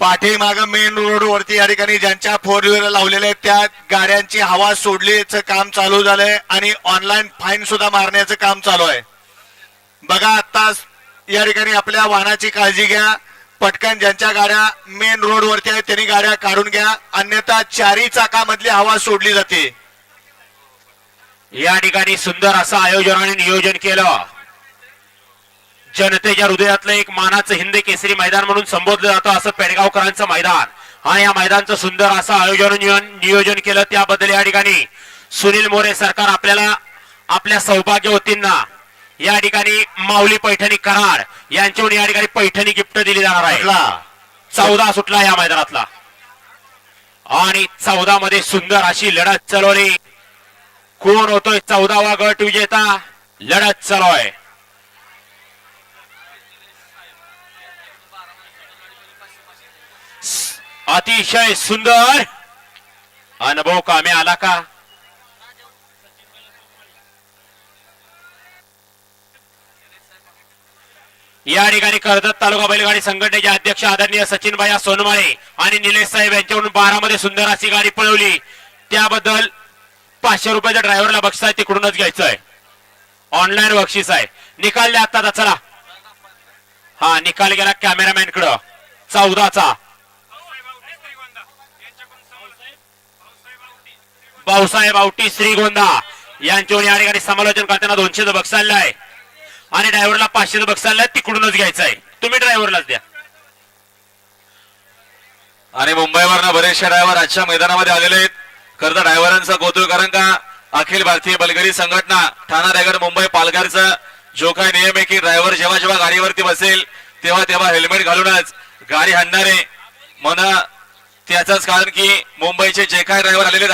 पाठीमाग main road वरती या ठिकाणी ज्यांच्या फोर व्हीलर लावलेल्या आहेत त्या गाड्यांची हवा सोडलीचं काम चालू झालंय आणि ऑनलाईन फाईन सुद्धा मारण्याचं काम चालू आहे. बघा आता या ठिकाणी आपल्या वाहनाची काळजी घ्या. पटकन ज्यांच्या गाड्या मेन रोड वरती आहेत त्यांनी गाड्या काढून घ्या. अन्यथा चारी चाकामधली हवा सोडली जाते. या ठिकाणी सुंदर असं आयोजन आणि नियोजन केलं. जनतेच्या हृदयातलं एक मानाचं हिंद केसरी मैदान म्हणून संबोधलं जातं असं पेडगावकरांचं मैदान. आणि या मैदानचं सुंदर असं आयोजन नियो- नियोजन केलं त्याबद्दल या ठिकाणी सुनील मोरे सरकार आपल्याला आपल्या सौभाग्यवतींना या ठिकाणी माऊली पैठणी कराड यांच्याकडून या ठिकाणी पैठणी गिफ्ट दिली जाणार आहे? चौदा सुटला या मैदानातला. आणि चौदा मध्ये सुंदर अशी लढत चालवली. कोण होतोय चौदावा गट विजेता? लढत चालू अतिशय सुंदर अनुभव कामे आला का? या ठिकाणी कर्जत तालुका बैलगाडी संघटनेचे अध्यक्ष आदरणीय सचिन भाया सोनमाळे आणि निलेश साहेब यांच्याकडून बारा मध्ये सुंदर अशी गाडी पळवली. त्याबद्दल पाचशे रुपयाच्या ड्रायव्हरला बक्षीस आहे तिकडूनच घ्यायचं आहे ऑनलाईन बक्षीस आहे. निकाल द्या आता चला. हा निकाल गेला कॅमेरामॅन कडं. चौदाचा. भाऊसाहेब आवटी श्रीगोंदा यांच्यावर या ठिकाणी समालोचन करताना दोनशेचं बक्षीस आलेलं आहे आणि ड्रायव्हरला पाचशेचं बक्षीस आलेलं तिकडूनच घ्यायचं आहे तुम्ही ड्रायव्हरलाच द्या. आणि मुंबईवरनं बरेचसे ड्रायव्हर आजच्या मैदानामध्ये आलेले आहेत. खरं तर ड्रायव्हरांचं कौतुक कारण का अखिल भारतीय बलगरी संघटना ठाणा रायगड मुंबई पालघरचा जो काही नियम आहे की ड्रायव्हर जेव्हा जेव्हा गाडीवरती बसेल तेव्हा तेव्हा हेल्मेट घालूनच गाडी हाणणारे. म्हणा त्याचंच कारण की मुंबईचे जे काही ड्रायव्हर आलेले आहेत,